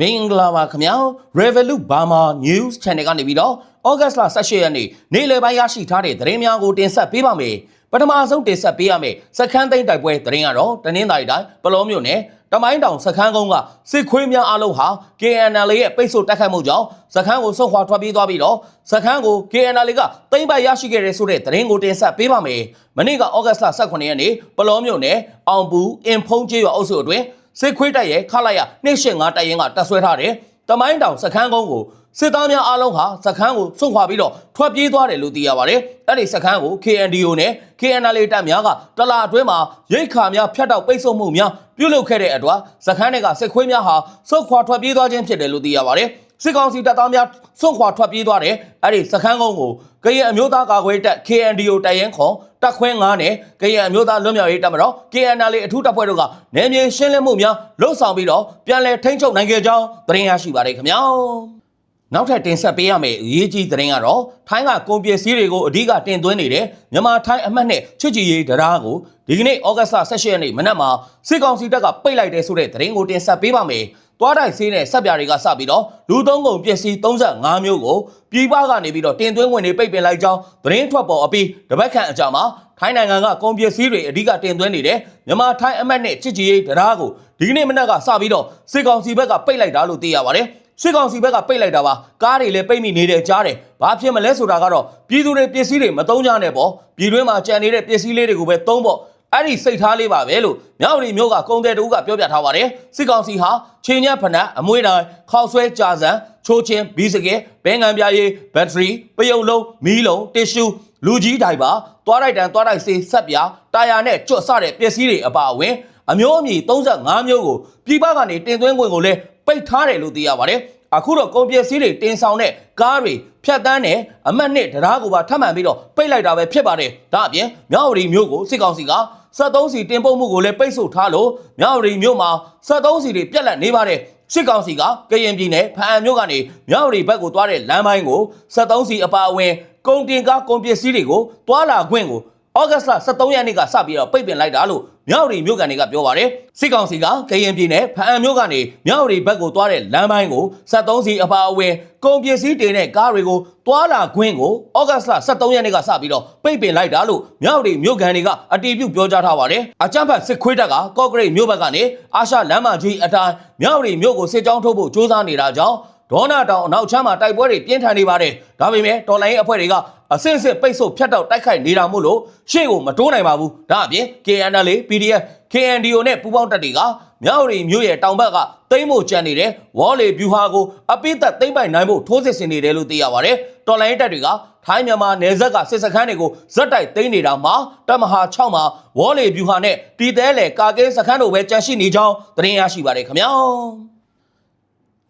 မင်္ဂလာပါခင်ဗျာ Revolut Burma News Channel ကနေပြီးတော့ဩဂတ်စ်လ18ရက်နေ့နေ့လယ်ပိုင်းရရှိထားတဲ့သတင်းများကိုတင်ဆက်ပေးပါမယ်ပထမဆုံးတင်ဆက်ပေးရမယ့်စခန်းသိမ်းတိုက်ပွဲသတင်းကတော့တနင်္သာရီတိုင်းပလောမျိုးနယ်တမိုင်းတောင်စခန်းကုန်းကစစ်ခွေးများအလုံးဟာ KNL ရဲ့ပိတ်ဆို့တိုက်ခိုက်မှုကြောင့်စခန်းကိုဆုတ်ခွာထွက်ပြေးသွားပြီးတော့စခန်းကို KNL ကသိမ်းပိုက်ရရှိခဲ့တဲ့ဆိုတဲ့သတင်းကိုတင်ဆက်ပေးပါမယ်မနေ့ကဩဂတ်စ်လ18ရက်နေ့ပလောမျိုးနယ်အောင်ပူအင်ဖုံးကျေးရွာအုပ်စုအတွင်း စစ်ခွေးတိုက်ရဲ့ခလိုက်ရ285တိုက်ရင်ကတပ်ဆွဲထားတယ်။တမိုင်းတောင်စခန်းကုန်းကိုစစ်သားများအားလုံးဟာစခန်းကိုစွန့်ခွာပြီးတော့ထွက်ပြေးသွားတယ်လို့သိရပါတယ်။အဲ့ဒီစခန်းကို KNDO နဲ့ KNL တပ်များကတလာအတွင်းမှာရိတ်ခါများဖျက်တောက်ပိတ်ဆို့မှုများပြုလုပ်ခဲ့တဲ့အတွက်စခန်းတွေကစစ်ခွေးများဟာစွန့်ခွာထွက်ပြေးသွားခြင်းဖြစ်တယ်လို့သိရပါတယ်။ စစ်ကောင်စီတပ်သားများစွန့်ခွာထွက်ပြေးသွားတယ်။အဲ့ဒီစခန်းကုန်းကိုကရင်အမျိုးသားကာကွယ်တပ် KNDO တပ်ရင်ခွန်တပ်ခွဲ9နဲ့ကရင်အမျိုးသားလွတ်မြောက်ရေးတပ်မတော် KNL အထူးတပ်ဖွဲ့တို့ကနေမြေရှင်းလင်းမှုများလှုပ်ဆောင်ပြီးတော့ပြန်လည်ထိန်းချုပ်နိုင်ခဲ့ကြောင်းသတင်းရရှိပါတယ်ခင်ဗျာ နောက်ထပ်တင်ဆက်ပေးရမယ့်အရေးကြီးသတင်းကတော့ထိုင်းကကုန်ပစ္စည်းတွေကိုအဓိကတင်သွင်းနေတဲ့မြန်မာထိုင်းအမှတ်နဲ့ချစ်ကြည်ရေးတရားကိုဒီကနေ့ဩဂတ်စ်လ18ရက်နေ့မနက်မှာစစ်ကောင်စီတပ်ကပိတ်လိုက်တဲ့ဆိုတဲ့သတင်းကိုတင်ဆက်ပေးပါမယ်။သွားတိုက်ဆေးနဲ့ဆက်ပြာတွေကစပြီးတော့လူသုံးကုန်ပစ္စည်း35မျိုးကိုပြည်ပကနေပြီးတော့တင်သွင်းဝင်တွေပိတ်ပင်လိုက်ကြောင်းသတင်းထွက်ပေါ်အပြီးတပတ်ခန့်အကြာမှာထိုင်းနိုင်ငံကကုန်ပစ္စည်းတွေအဓိကတင်သွင်းနေတဲ့မြန်မာထိုင်းအမတ်နဲ့ချစ်ကြည်ရေးတရားကိုဒီကနေ့မနက်ကစပြီးတော့စစ်ကောင်စီဘက်ကပိတ်လိုက်တာလို့သိရပါတယ်။ စစ်ကောင်စီဘက်ကပိတ်လိုက်တာပါကားတွေလည်းပိတ်မိနေတယ်ကြားတယ်ဘာဖြစ်မလဲဆိုတာကတော့ပြည်သူတွေပစ္စည်းတွေမသုံးကြနဲ့ပေါ့ပြည်တွင်းမှာကြံနေတဲ့ပစ္စည်းလေးတွေကိုပဲသုံးပေါ့အဲ့ဒီစိတ်ထားလေးပါပဲလို့မြောက်ရီမျိုးကကုံတဲ့တူကပြောပြထားပါတယ်စစ်ကောင်စီဟာချင်းညက်ဖနက်အမွေးတိုင်းခေါက်ဆွဲကြာစံချိုးချင်းဘီစကဲဘဲငံပြားရည်ဘက်ထရီပယုတ်လုံးမီးလုံးတစ်ရှူလူကြီးတိုင်ပါသွားလိုက်တန်သွားလိုက်စေးဆက်ပြာတာယာနဲ့ကြွတ်ဆတဲ့ပစ္စည်းတွေအပါအဝင်အမျိုးအမည်35မျိုးကိုပြည်ပကနေတင်သွင်းခွင့်ကိုလည်း ပိတ်ထားတယ်လို့သိရပါတယ်အခုတော့ကုန်ပစ္စည်းတွေတင်ဆောင်တဲ့ကားတွေဖြတ်တန်းနဲ့အမတ်နှစ်တရားကိုပါထပ်မံပြီးတော့ပိတ်လိုက်တာပဲဖြစ်ပါတယ်ဒါအပြင်မြောက်ရီမျိုးကိုစစ်ကောင်စီက73စီတင်ပုတ်မှုကိုလည်းပိတ်ဆို့ထားလို့မြောက်ရီမျိုးမှာ73စီတွေပြက်လက်နေပါတယ်စစ်ကောင်စီကကရင်ပြည်နယ်ဖအံမြို့ကနေမြောက်ရီဘက်ကိုသွားတဲ့လမ်းပိုင်းကို73စီအပါအဝင်ကုန်တင်ကားကုန်ပစ္စည်းတွေကိုတွာလာခွင့်ကို ဩဂတ်စ်လ23ရက်နေ့ကစပြီးတော့ပိတ်ပင်လိုက်တာလို့မြောက်ရီမြို့ကန်တွေကပြောပါတယ်စစ်ကောင်စီကကရင်ပြည်နယ်ဖအံမြို့ကနေမြောက်ရီဘက်ကိုသွားတဲ့လမ်းပိုင်းကို73စီအပါအဝင်ကုန်ပစ္စည်းတင်တဲ့ကားတွေကိုတွာလာခွင့်ကိုဩဂတ်စ်လ23ရက်နေ့ကစပြီးတော့ပိတ်ပင်လိုက်တာလို့မြောက်ရီမြို့ကန်တွေကအတီးပြုတ်ပြောကြားထားပါတယ်အကြမ်းဖက်စစ်ခွေးတပ်ကကော့ဂရိတ်မြို့ဘက်ကနေအာရှလမ်းမကြီးအတိုင်းမြောက်ရီမြို့ကိုစစ်ကြောင်းထုတ်ဖို့ကြိုးစားနေတာကြောင့် ဒေါနာတောင်အနောက်ချမ်းမှာတိုက်ပွဲတွေပြင်းထန်နေပါတယ်။ဒါပေမဲ့တော်လိုင်းအဖွဲ့တွေကအဆင့်ဆင့်ပိတ်ဆို့ဖြတ်တောက်တိုက်ခိုက်နေတာမို့လို့ရှေ့ကိုမတိုးနိုင်ပါဘူး။ဒါအပြင် KNL, PDF, KNDO နဲ့ပူးပေါင်းတပ်တွေကမြောက်ရီမြို့ရဲ့တောင်ဘက်ကတိမ့်မို့ကြံနေတဲ့ဝေါ်လေဗျူဟာကိုအပိသက်သိမ့်ပိုင်နိုင်ဖို့ထိုးစစ်ဆင်နေတယ်လို့သိရပါတယ်။တော်လိုင်းတပ်တွေကထိုင်းမြန်မာနယ်စပ်ကစစ်စခန်းတွေကိုဇက်တိုက်သိမ်းနေတာမှာတပ်မဟာ6မှာဝေါ်လေဗျူဟာနဲ့တီတဲလေကာကင်းစခန်းတို့ပဲကြန့်ရှိနေကြောင်းသတင်းရရှိပါတယ်ခင်ဗျာ။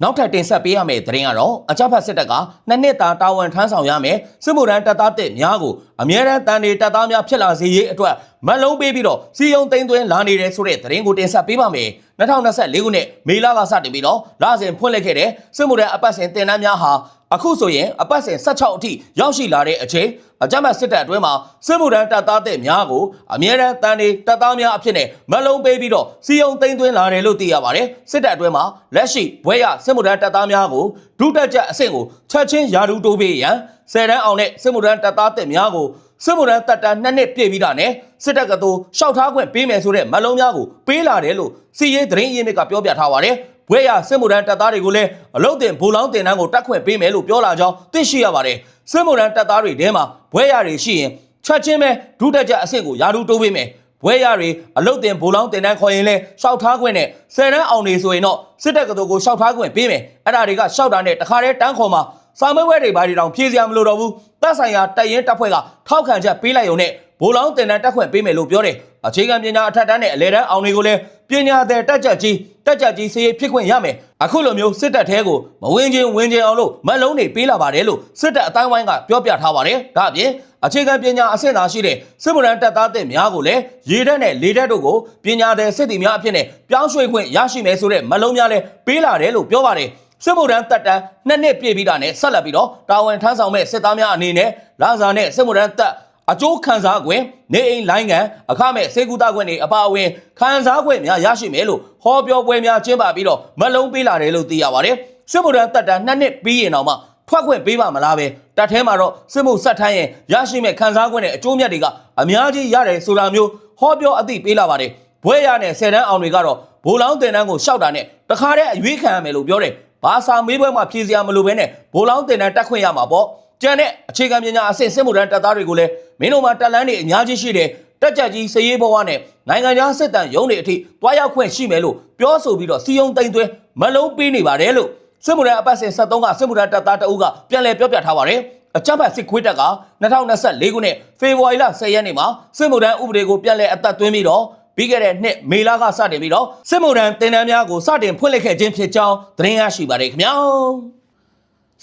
နောက်ထပ်တင်ဆက်ပေးရမယ့်သတင်းကတော့အကြမ်းဖက်စစ်တပ်ကနှစ်နှစ်တာတာဝန်ထမ်းဆောင်ရမယ်စစ်မှုထမ်းတပ်သားတစ်များကိုအမြဲတမ်းတန်နေတပ်သားများဖြစ်လာစေရေးအတွက်မတ်လုံးပေးပြီးတော့စီယုံသိမ်းသွင်းလာနေတဲ့ဆိုတဲ့သတင်းကိုတင်ဆက်ပေးပါမယ်2024ခုနှစ်မေလကစတင်ပြီးတော့လစဉ်ဖွင့်လှစ်ခဲ့တဲ့စစ်မှုထမ်းအပတ်စဉ်တင်တန်းများဟာ အခုဆိုရင်အပတ်စဉ်16အထိရောက်ရှိလာတဲ့အချိန်အကြမ်းဖက်စစ်တပ်အတွင်းမှာစစ်မှုထမ်းတပ်သားတဲ့များကိုအမြဲတမ်းတန်နေတပ်သားများအဖြစ်နဲ့မလုံးပေးပြီးတော့စီယုံသိမ်းသွင်းလာတယ်လို့သိရပါတယ်စစ်တပ်အတွင်းမှာလက်ရှိဘွဲရစစ်မှုထမ်းတပ်သားများကိုဒုတက်ချက်အဆင့်ကိုချက်ချင်းယာဒူတိုးပေးရန်ဆယ်တန်းအောင်တဲ့စစ်မှုထမ်းတပ်သားတဲ့များကိုစစ်မှုထမ်းတပ်တန်းနှစ်နှစ်ပြည့်ပြီးတာနဲ့စစ်တပ်ကတူရှောက်ထားခွင့်ပေးမယ်ဆိုတဲ့မလုံးများကိုပေးလာတယ်လို့စီရေးသတင်းရင်းမြစ်ကပြောပြထားပါတယ် ဘွဲရစစ်မှုထမ်းတပ်သားတွေကိုလည်းအလုတ်တင်ဘူလောင်းတင်တန်းကိုတက်ခွင့်ပေးမယ်လို့ပြောလာကြောင်းသိရှိရပါတယ်စစ်မှုထမ်းတပ်သားတွေထဲမှာဘွဲရတွေရှိရင်ချက်ချင်းပဲဒုတက်ချက်အဆင့်ကိုယာဒူတိုးပေးမယ်ဘွဲရတွေအလုတ်တင်ဘူလောင်းတင်တန်းခေါ်ရင်လဲရှောက်ထားခွင့်နဲ့ဆယ်တန်းအောင်နေဆိုရင်တော့စစ်တပ်ကတူကိုရှောက်ထားခွင့်ပေးမယ်အဲ့ဒါတွေကရှောက်တာနဲ့တခါတည်းတန်းခေါ်မှာစာမွေးဝဲတွေဘာတွေတောင်ဖြည့်စရာမလိုတော့ဘူးတပ်ဆိုင်ရာတပ်ရင်တပ်ဖွဲ့ကထောက်ခံချက်ပေးလိုက်ရုံနဲ့ဘိုးလောင်းတင်တန်းတက်ခွင့်ပေးမယ်လို့ပြောတယ်အခြေခံပညာအထက်တန်းနဲ့အလဲတန်းအောင်တွေကိုလည်း ပညာတဲ့တက်ကြကြီးတက်ကြကြီးစေးဖြစ်ခွင့်ရမယ်အခုလိုမျိုးစစ်တပ်ထဲကိုမဝင်ချင်းဝင်ချင်းအောင်လို့မက်လုံးတွေပေးလာပါတယ်လို့စစ်တပ်အတိုင်းဝိုင်းကပြောပြထားပါတယ်ဒါအပြင်အခြေခံပညာအဆင့်သာရှိတဲ့စစ်မှုထမ်းတပ်သားတဲ့များကိုလည်းရေတပ်နဲ့လေတပ်တို့ကိုပညာတဲ့စစ်တီများအဖြစ်နဲ့ပြောင်းရွှေ့ခွင့်ရရှိမယ်ဆိုတဲ့မက်လုံးများလည်းပေးလာတယ်လို့ပြောပါတယ်စစ်မှုထမ်းတပ်တန်းနှစ်နှစ်ပြည့်ပြီးတာနဲ့ဆက်လက်ပြီးတော့တာဝန်ထမ်းဆောင်မဲ့စစ်သားများအနေနဲ့လာစာနဲ့စစ်မှုထမ်းတပ် အကျိုးခံစား권နေအိမ်လိုင်းကန်အခမဲ့စေကူတာ권တွေအပါအဝင်ခံစား권များရရှိမယ်လို့ဟောပြောပွဲများကျင်းပပြီးတော့မလုံးပေးလာတယ်လို့သိရပါတယ်စစ်မှုထမ်းတက်တန်းနှစ်နှစ်ပြီးရင်တော့မှထွက်ခွင့်ပေးပါမလားပဲတက်ထဲမှာတော့စစ်မှုဆက်ထမ်းရင်ရရှိမဲ့ခံစား권နဲ့အကျိုးမြတ်တွေကအများကြီးရတယ်ဆိုတာမျိုးဟောပြောအသိပေးလာပါတယ်ဘွဲရနဲ့ဆယ်တန်းအောင်တွေကတော့ဘိုးလောင်းတင်တန်းကိုရှောက်တာနဲ့တခါတည်းအရွေးခံရမယ်လို့ပြောတယ်ဘာစာမေးပွဲမှာဖြေစရာမလိုဘဲနဲ့ဘိုးလောင်းတင်တန်းတက်ခွင့်ရမှာပေါ့ကျန်တဲ့အခြေခံပညာအဆင့်စစ်မှုထမ်းတပ်သားတွေကိုလည်း မင်းတို့မှာတက်လန်းတွေအများကြီးရှိတယ်တက်ကြက်ကြီးစရေးဘဝနဲ့နိုင်ငံခြားစစ်တမ်းရုံးတွေအထိတွားရောက်ခွင့်ရှိမယ်လို့ပြောဆိုပြီးတော့စီယုံတိန်သွင်းမလုံးပေးနေပါတယ်လို့စစ်မှုထမ်းအပတ်စဉ်73ကစစ်မှုထမ်းတပ်သားတအုပ်ကပြန်လည်ပြောပြထားပါတယ်အကြမ်းဖက်စစ်ခွေးတပ်က2024ခုနှစ်ဖေဖော်ဝါရီလ10ရက်နေ့မှာစစ်မှုထမ်းဥပဒေကိုပြန်လည်အသက်သွင်းပြီးတော့ပြီးခဲ့တဲ့နှစ်မေလကစတင်ပြီးတော့စစ်မှုထမ်းတင်တန်းများကိုစတင်ဖွင့်လှစ်ခဲ့ခြင်းဖြစ်ကြောင်းသတင်းရရှိပါတယ်ခင်ဗျာ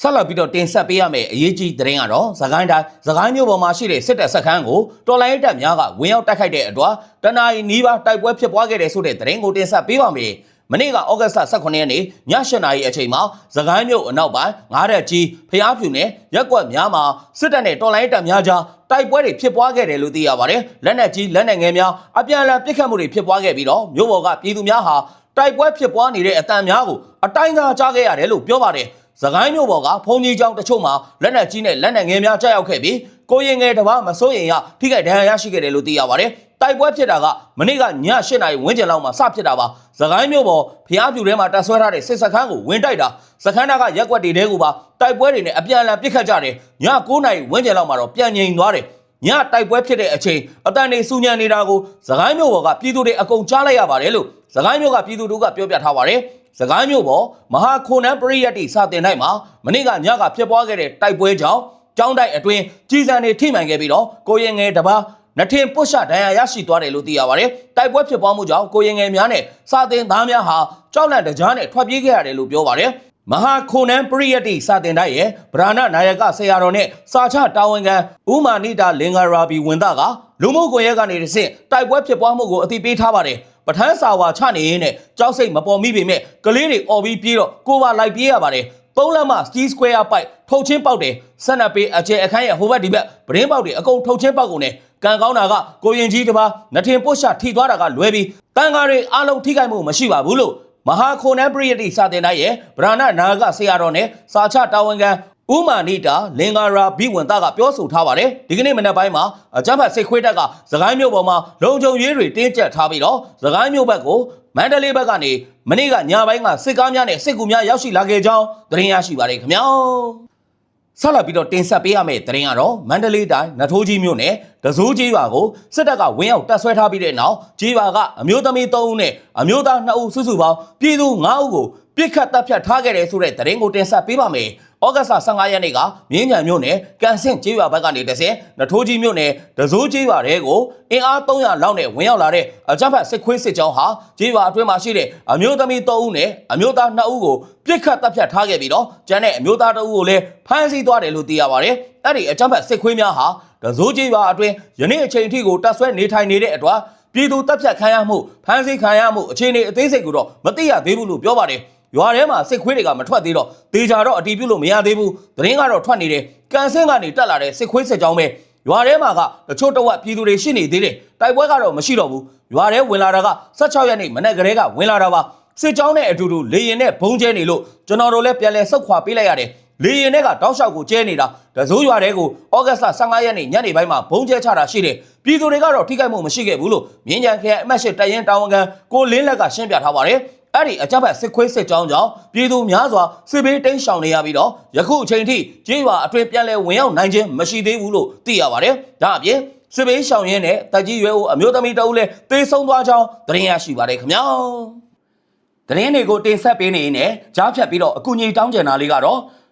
ဆက်လက်ပြီးတော့တင်ဆက်ပေးရမယ့်အရေးကြီးသတင်းကတော့သခိုင်းတိုင်းသခိုင်းမြို့ပေါ်မှာရှိတဲ့စစ်တပ်စခန်းကိုတော်လိုင်းတပ်များကဝင်ရောက်တိုက်ခိုက်တဲ့အတွက်တနအီနီးပါးတိုက်ပွဲဖြစ်ပွားခဲ့တဲ့ဆိုတဲ့သတင်းကိုတင်ဆက်ပေးပါမယ်မနေ့ကဩဂတ်စ်18ရက်နေ့ည8နာရီအချိန်မှာသခိုင်းမြို့အနောက်ပိုင်းငားရက်ကြီးဖျားဖြူနယ်ရက်ကွက်များမှာစစ်တပ်နဲ့တော်လိုင်းတပ်များကြားတိုက်ပွဲတွေဖြစ်ပွားခဲ့တယ်လို့သိရပါတယ်လက်နက်ကြီးလက်နက်ငယ်များအပြန်အလှန်ပစ်ခတ်မှုတွေဖြစ်ပွားခဲ့ပြီးတော့မြို့ပေါ်ကပြည်သူများဟာတိုက်ပွဲဖြစ်ပွားနေတဲ့အတန်များကိုအတိုင်းသာကြားခဲ့ရတယ်လို့ပြောပါတယ် စကိုင်းမြို့ပေါ်ကဖုန်ကြီးကျောင်းတချို့မှာလက်နက်ကြီးနဲ့လက်နက်ငယ်များကြားရောက်ခဲ့ပြီးကိုရင်ငယ်တစ်ပါးမစိုးရင်ရထိခိုက်ဒဏ်ရာရရှိခဲ့တယ်လို့သိရပါတယ်။တိုက်ပွဲဖြစ်တာကမနေ့ကည8နာရီဝန်းကျင်လောက်မှာစဖြစ်တာပါ။စကိုင်းမြို့ပေါ်ဖျားပြူထဲမှာတပ်ဆွဲထားတဲ့စစ်စခန်းကိုဝင်တိုက်တာစခန်းသားကရက်ွက်တွေတဲကိုပါတိုက်ပွဲတွေနဲ့အပြန်အလှန်ပစ်ခတ်ကြတယ်။ည9နာရီဝန်းကျင်လောက်မှာတော့ပြန်ငြိမ်သွားတယ်။ညတိုက်ပွဲဖြစ်တဲ့အချိန်အတန်နေစူညံနေတာကိုစကိုင်းမြို့ပေါ်ကပြည်သူတွေအကုန်ကြားလိုက်ရပါတယ်လို့စကိုင်းမြို့ကပြည်သူတို့ကပြောပြထားပါတယ်။ စကိုင်းမြို့ပေါ်မဟာခိုနန်းပရိယတ်တိစာတင်တိုင်းမှာမနေ့ကညကဖြစ်ပွားခဲ့တဲ့တိုက်ပွဲကြောင့်ကျောင်းတိုက်အတွင်းကြီးစံတွေထိမှန်ခဲ့ပြီးတော့ကိုရင်ငယ်တပါးနထင်ပုတ်ရှဒဏ်ရာရရှိသွားတယ်လို့သိရပါတယ်။တိုက်ပွဲဖြစ်ပွားမှုကြောင့်ကိုရင်ငယ်များနဲ့စာတင်သားများဟာကြောက်လန့်တကြားနဲ့ထွက်ပြေးခဲ့ရတယ်လို့ပြောပါတယ်။မဟာခိုနန်းပရိယတ်တိစာတင်တိုက်ရဲ့ဗရာဏနာယကဆရာတော်နဲ့စာချတာဝန်ခံဥမာနိတာလင်္ကာရာဘီဝင်သားကလူမှုကွန်ရက်ကနေတစ်ဆင့်တိုက်ပွဲဖြစ်ပွားမှုကိုအသိပေးထားပါတယ်။ ပထန်းစာဝါချနေရင်းနဲ့ကြောက်စိတ်မပေါ်မိပေမဲ့ကလေးတွေអော်ပြီးပြေးတော့ကိုပါလိုက်ပြေးရပါတယ်သုံးလက်မ ski square ပိုက်ထုတ်ချင်းပေါက်တယ်ဆက်နပ်ပေးအကျဲအခန်းရဲ့ဟိုဘက်ဒီဘက်ပရင်းပေါက်တွေအကုန်ထုတ်ချင်းပေါက်ကုန်တယ်ကံကောင်းတာကကိုရင်ကြီးတစ်ပါးနထင်ပုတ်ရှာထိသွားတာကလွဲပြီးတန်ကားတွေအလုံးထိခိုက်မှုမရှိပါဘူးလို့မဟာခိုနန်ပရိယတိစာတင်တိုင်းရဲ့ဗရဏနာဂဆရာတော်နဲ့စာချတာဝန်ခံ ဥမာနိတာလင်္ကာရာဘိဝန္တကပြောဆိုထားပါတယ်ဒီကနေ့မနက်ပိုင်းမှာအကြမ်းဖက်စိတ်ခွေးတပ်ကသခိုင်းမြို့ပေါ်မှာလုံခြုံရေးတွေတင်းကျပ်ထားပြီးတော့သခိုင်းမြို့ဘက်ကိုမန္တလေးဘက်ကနေမနေ့ကညပိုင်းကစစ်ကားများနဲ့စစ်ကူများရောက်ရှိလာခဲ့ကြောင်းသတင်းရရှိပါတယ်ခင်ဗျာဆက်လက်ပြီးတော့တင်ဆက်ပေးရမယ့်သတင်းကတော့မန္တလေးတိုင်းနထိုးကြီးမြို့နယ်ဒဇိုးကြီးရွာကိုစစ်တပ်ကဝင်းရောက်တပ်ဆွဲထားပြီးတဲ့နောက်ကြီးရွာကအမျိုးသမီး3ဦးနဲ့အမျိုးသား2ဦးစုစုပေါင်းပြည်သူ9ဦးကိုပြစ်ခတ်တပ်ဖြတ်ထားခဲ့တယ်ဆိုတဲ့သတင်းကိုတင်ဆက်ပေးပါမယ်။ ဩဂတ်စ်လ15ရက်နေ့ကမြင်းညံမြို့နယ်ကန်ဆင့်ကျေးရွာဘက်ကနေတဆင်နထိုးကြီးမြို့နယ်ဒဇိုးကျေးရွာတဲကိုအင်အား300လောက်နဲ့ဝင်ရောက်လာတဲ့အကြမ်းဖက်စစ်ခွေးစစ်ကြောင်းဟာကျေးရွာအတွင်းမှာရှိတဲ့အမျိုးသမီး3ဦးနဲ့အမျိုးသား2ဦးကိုပြစ်ခတ်တပ်ဖြတ်ထားခဲ့ပြီးတော့ကျန်တဲ့အမျိုးသား2ဦးကိုလည်းဖမ်းဆီးသွားတယ်လို့သိရပါတယ်။အဲ့ဒီအကြမ်းဖက်စစ်ခွေးများဟာဒဇိုးကျေးရွာအတွင်းယနေ့အချိန်ထိကိုတပ်ဆွဲနေထိုင်နေတဲ့အတွက်ပြည်သူတပ်ဖြတ်ခံရမှုဖမ်းဆီးခံရမှုအခြေအနေအသေးစိတ်ကိုတော့မသိရသေးဘူးလို့ပြောပါတယ်။ ရွာထဲမှာစစ်ခွေးတွေကမထွက်သေးတော့ဒေဂျာတော့အတီးပြုတ်လို့မရသေးဘူး။သတင်းကတော့ထွက်နေတယ်။ကန်ဆင်းကနေတက်လာတဲ့စစ်ခွေးစစ်ကြောင်းပဲရွာထဲမှာကတချို့တော့ပြည်သူတွေရှိနေသေးတယ်။တိုက်ပွဲကတော့မရှိတော့ဘူး။ရွာထဲဝင်လာတာက16ရက်နေ့မနေ့ကလေးကဝင်လာတာပါ။စစ်ကြောင်းနဲ့အတူတူလေရင်နဲ့ဘုံကျဲနေလို့ကျွန်တော်တို့လည်းပြန်လဲဆုတ်ခွာပေးလိုက်ရတယ်။လေရင်နဲ့ကတောက်လျှောက်ကိုကျဲနေတာဒဇိုးရွာတဲကိုဩဂတ်စ်လ15ရက်နေ့ညနေပိုင်းမှာဘုံကျဲချတာရှိတယ်။ပြည်သူတွေကတော့ထိခိုက်မှုမရှိခဲ့ဘူးလို့မြင်းကြံခရိုင်အမှတ်၈တရင်တာဝန်ခံကိုလင်းလက်ကရှင်းပြထားပါတယ်။ အဲ့ဒီအကြမ်းဖက်စစ်ခွေးစစ်ကြောင်းကြောင့်ပြည်သူများစွာစစ်ဘေးတိမ်းရှောင်နေရပြီးတော့ယခုအချိန်ထိကျေးရွာအတွင်းပြန်လဲဝင်ရောက်နိုင်ခြင်းမရှိသေးဘူးလို့သိရပါတယ်။ဒါအပြင်စစ်ဘေးရှောင်ရင်းနဲ့တက်ကြီးရွယ်အိုအမျိုးသမီးတအုပ်လည်းတေဆုံးသွားကြောင်းသတင်းရရှိပါတယ်ခင်ဗျာ။သတင်းတွေကိုတင်ဆက်ပေးနေနေကြားဖြတ်ပြီးတော့အကူအညီတောင်းကြတာလေးကတော့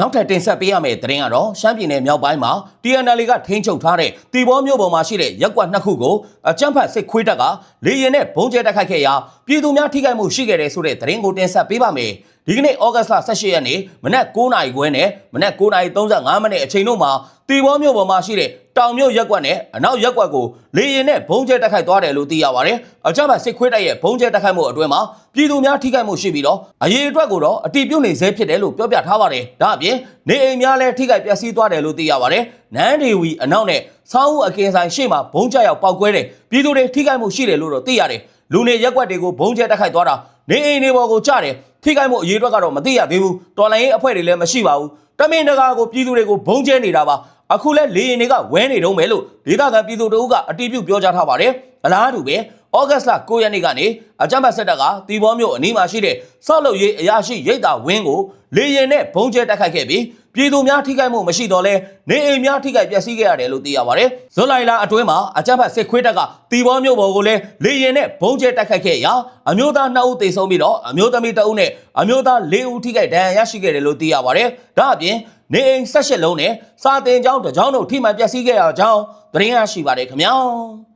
နောက်ထပ်တင်ဆက်ပေးရမယ့်သတင်းကတော့ရှမ်းပြည်နယ်မြောက်ပိုင်းမှာ TNL ကထိန်းချုပ်ထားတဲ့တီဘောမြို့ပေါ်မှာရှိတဲ့ရက်ကွက်နှစ်ခုကိုအကြမ်းဖက်စစ်ခွေးတပ်ကလေရင်နဲ့ဘုံကျဲတိုက်ခိုက်ခဲ့ရာပြည်သူများထိခိုက်မှုရှိခဲ့တဲ့ဆိုတဲ့သတင်းကိုတင်ဆက်ပေးပါမယ်။ ဒီကနေ့ဩဂတ်စ်လ18ရက်နေ့မနက်9:00နာရီခွဲနဲ့မနက်9:35မိနစ်အချိန်တို့မှာတီဘောမြို့ပေါ်မှာရှိတဲ့တောင်မြို့ရက်ကွက်နဲ့အနောက်ရက်ကွက်ကိုလေရင်နဲ့ဘုံကျဲတိုက်ခိုက်သွားတယ်လို့သိရပါတယ်။အကြမ်းဖက်စစ်ခွေးတပ်ရဲ့ဘုံကျဲတိုက်ခိုက်မှုအတွင်းမှာပြည်သူများထိခိုက်မှုရှိပြီးတော့အရေးအတွက်ကိုတော့အတိပြုတ်နေစေဖြစ်တယ်လို့ပြောပြထားပါတယ်။ဒါအပြင်နေအိမ်များလည်းထိခိုက်ပျက်စီးသွားတယ်လို့သိရပါတယ်။နန်းဒေဝီအနောက်နဲ့ဆောင်းဦးအကင်ဆိုင်ရှေ့မှာဘုံကျရောက်ပောက်ကွဲတယ်ပြည်သူတွေထိခိုက်မှုရှိတယ်လို့တော့သိရတယ်။လူနေရက်ကွက်တွေကိုဘုံကျဲတိုက်ခိုက်သွားတာနေအိမ်တွေပေါ်ကိုကျတယ် ထိခိုက်မှုအရေးအတွက်ကတော့မသိရသေးဘူး။တော်လိုင်းရေးအဖွဲ့တွေလည်းမရှိပါဘူး။တမင်တကာကိုပြည်သူတွေကိုဘုံကျဲနေတာပါ။အခုလဲလေရင်တွေကဝဲနေတော့မယ်လို့ဒေသခံပြည်သူတို့ကအတီးပြုတ်ပြောကြားထားပါတယ်။အလားတူပဲ ဩဂတ်စ်လ9ရက်နေ့ကနေအကြမ်းဖက်စစ်တပ်ကတီဘောမြို့အနီးမှာရှိတဲ့ဆောက်လုပ်ရေးအရာရှိရိတ်တာဝင်းကိုလေရင်နဲ့ဘုံကျဲတိုက်ခိုက်ခဲ့ပြီးပြည်သူများထိခိုက်မှုမရှိတော့လဲနေအိမ်များထိခိုက်ပျက်စီးခဲ့ရတယ်လို့သိရပါတယ်။ဇွန်လိုင်လအတွင်းမှာအကြမ်းဖက်စစ်ခွေးတပ်ကတီဘောမြို့ပေါ်ကိုလည်းလေရင်နဲ့ဘုံကျဲတိုက်ခိုက်ခဲ့ရာအမျိုးသား2ဦးသေဆုံးပြီးတော့အမျိုးသမီး2ဦးနဲ့အမျိုးသား4ဦးထိခိုက်ဒဏ်ရာရရှိခဲ့တယ်လို့သိရပါတယ်။ဒါအပြင်နေအိမ်18လုံးနဲ့စာတင်ကျောင်းတစ်ကျောင်းတို့ထိမှန်ပျက်စီးခဲ့ရကြောင်းသတင်းရရှိပါတယ်ခင်ဗျာ။